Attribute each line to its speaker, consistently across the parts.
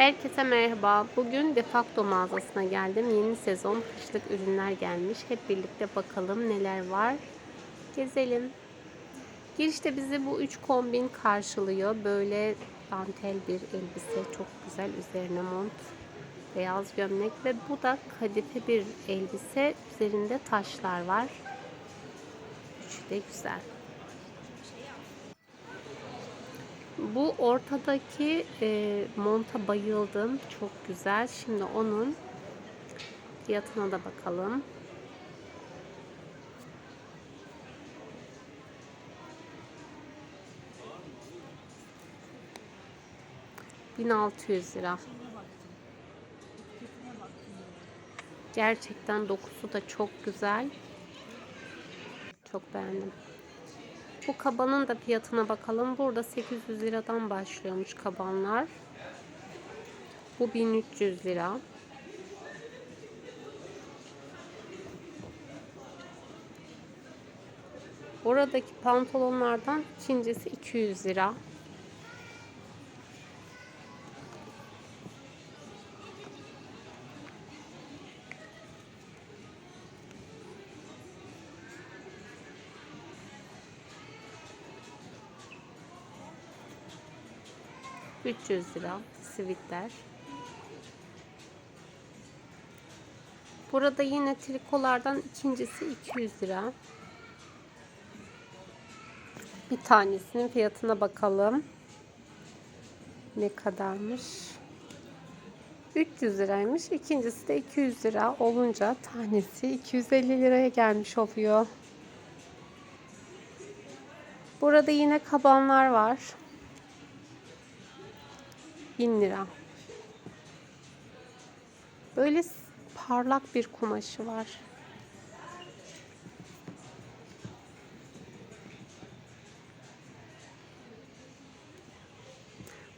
Speaker 1: Herkese merhaba. Bugün Defacto mağazasına geldim. Yeni sezon kışlık ürünler gelmiş. Hep birlikte bakalım neler var. Gezelim. Girişte bizi bu üç kombin karşılıyor. Böyle dantel bir elbise. Çok güzel. Üzerine mont. Beyaz gömlek ve bu da kadife bir elbise. Üzerinde taşlar var. Üçü de güzel. Bu ortadaki e, monta bayıldım. Çok güzel. Şimdi onun fiyatına da bakalım. Bin altı yüz lira. Gerçekten dokusu da çok güzel. Çok beğendim. Bu kabanın da fiyatına bakalım. Burada 800 liradan başlıyormuş kabanlar. Bu 1300 lira. Buradaki pantolonlardan ikincisi 200 lira. ...300 lira sivitler. Burada yine trikolardan ikincisi 200 lira. Bir tanesinin fiyatına bakalım. Ne kadarmış? 300 liraymış. İkincisi de 200 lira olunca tanesi 250 liraya gelmiş oluyor. Burada yine kabanlar var. 1000 lira. Böyle parlak bir kumaşı var.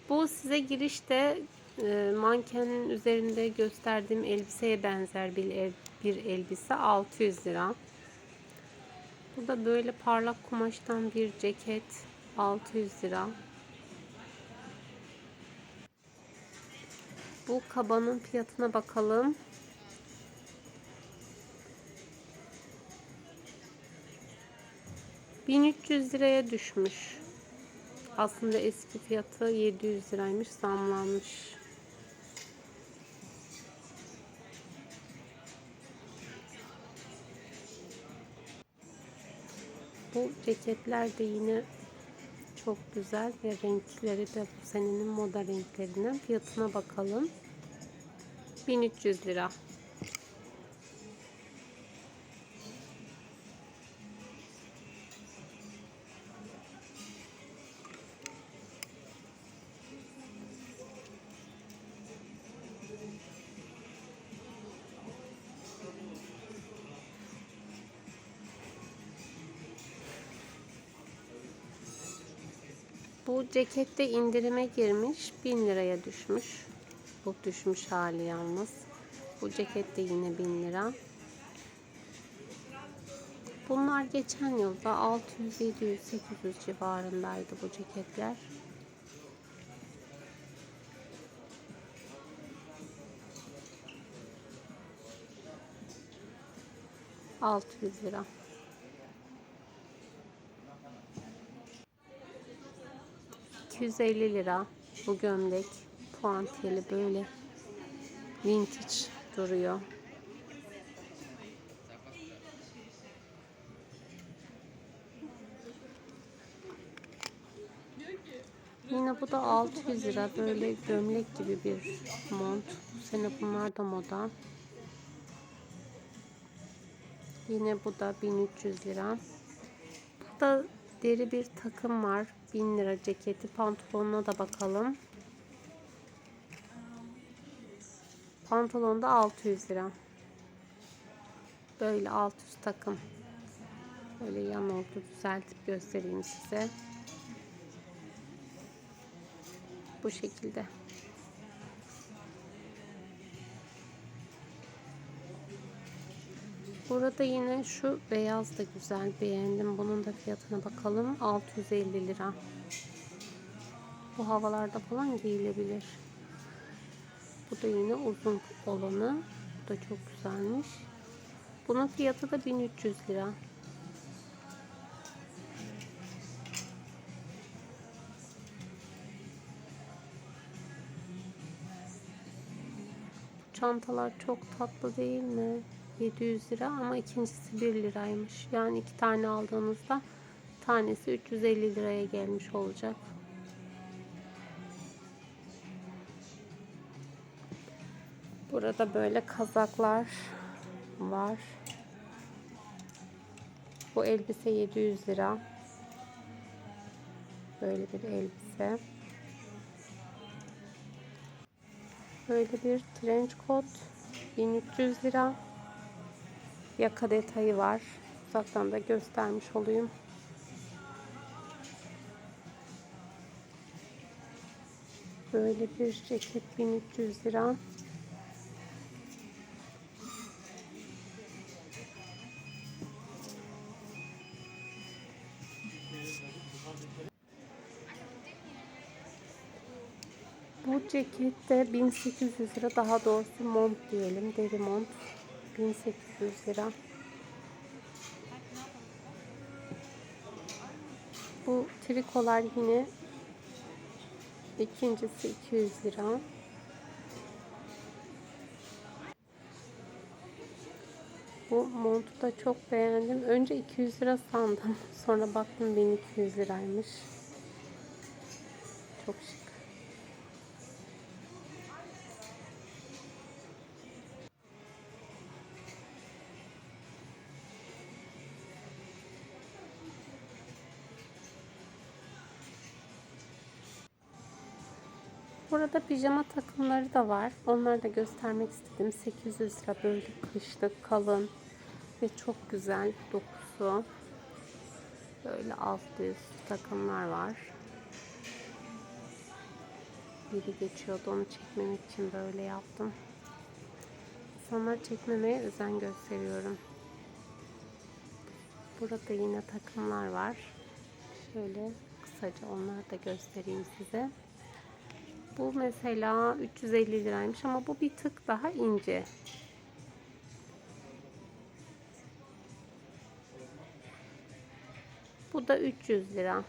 Speaker 1: Bu size girişte e, mankenin üzerinde gösterdiğim elbiseye benzer bir, bir elbise 600 lira. Bu da böyle parlak kumaştan bir ceket 600 lira. Bu kabanın fiyatına bakalım. ...1300 liraya düşmüş. Aslında eski fiyatı 700 liraymış. Zamlanmış. Bu ceketler de yine çok güzel ve renkleri de bu senenin moda renklerinden. Fiyatına bakalım. 1300 lira. Bu cekette indirime girmiş. 1000 liraya düşmüş. Bu düşmüş hali yalnız. Bu ceket de yine 1000 lira. Bunlar geçen yılda 600, 700, 800 civarındaydı bu ceketler. Altı yüz lira. İki yüz elli lira bu gömlek puantiyeli böyle vintage duruyor. Yine bu da 600 lira böyle gömlek gibi bir mont. Bu sene bunlar da moda. Yine bu da 1300 lira. Burada deri bir takım var. 1000 lira ceketi. Pantolonuna da bakalım. Pantolon da 600 lira. Böyle alt üst takım. Böyle yan oldu düzeltip göstereyim size. Bu şekilde. Burada yine şu beyaz da güzel beğendim. Bunun da fiyatına bakalım. 650 lira. Bu havalarda falan giyilebilir. Bu da yine uzun olanı. Bu da çok güzelmiş. Bunun fiyatı da 1300 lira. Çantalar çok tatlı değil mi? 700 lira ama ikincisi 1 liraymış. Yani iki tane aldığınızda tanesi 350 liraya gelmiş olacak. Burada böyle kazaklar var. Bu elbise 700 lira. Böyle bir elbise. Böyle bir trench coat 1300 lira. Yaka detayı var. Uzaktan da göstermiş olayım. Böyle bir ceket 1300 lira. Bu ceket de 1800 lira. Daha doğrusu mont diyelim. Deri mont. 1800 lira. Bu trikolar yine ikincisi 200 lira. Bu montu da çok beğendim. Önce 200 lira sandım. Sonra baktım 1200 liraymış. Çok şık. Burada pijama takımları da var. Onları da göstermek istedim. 800 lira böyle kışlık kalın ve çok güzel dokusu. Böyle alt üst takımlar var. Biri geçiyordu onu çekmemek için böyle yaptım. İnsanları çekmemeye özen gösteriyorum. Burada yine takımlar var. Şöyle kısaca onları da göstereyim size. Bu mesela 350 liraymış ama bu bir tık daha ince. Bu da 300 lira.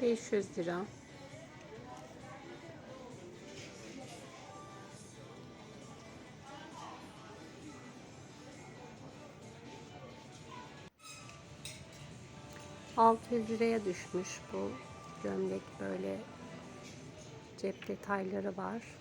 Speaker 1: Beş yüz lira. Altı yüz liraya düşmüş bu gömlek böyle cep detayları var.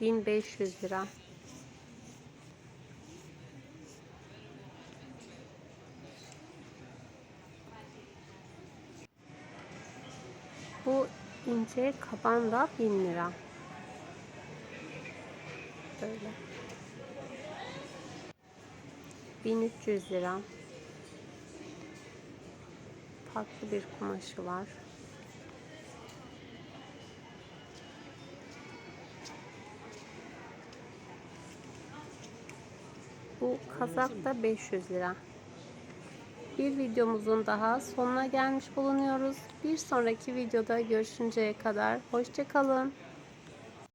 Speaker 1: Bin beş yüz lira. Bu ince kaban da 1000 lira. Böyle. 1300 lira. Farklı bir kumaşı var. Bu kazak da 500 lira. Bir videomuzun daha sonuna gelmiş bulunuyoruz. Bir sonraki videoda görüşünceye kadar hoşçakalın.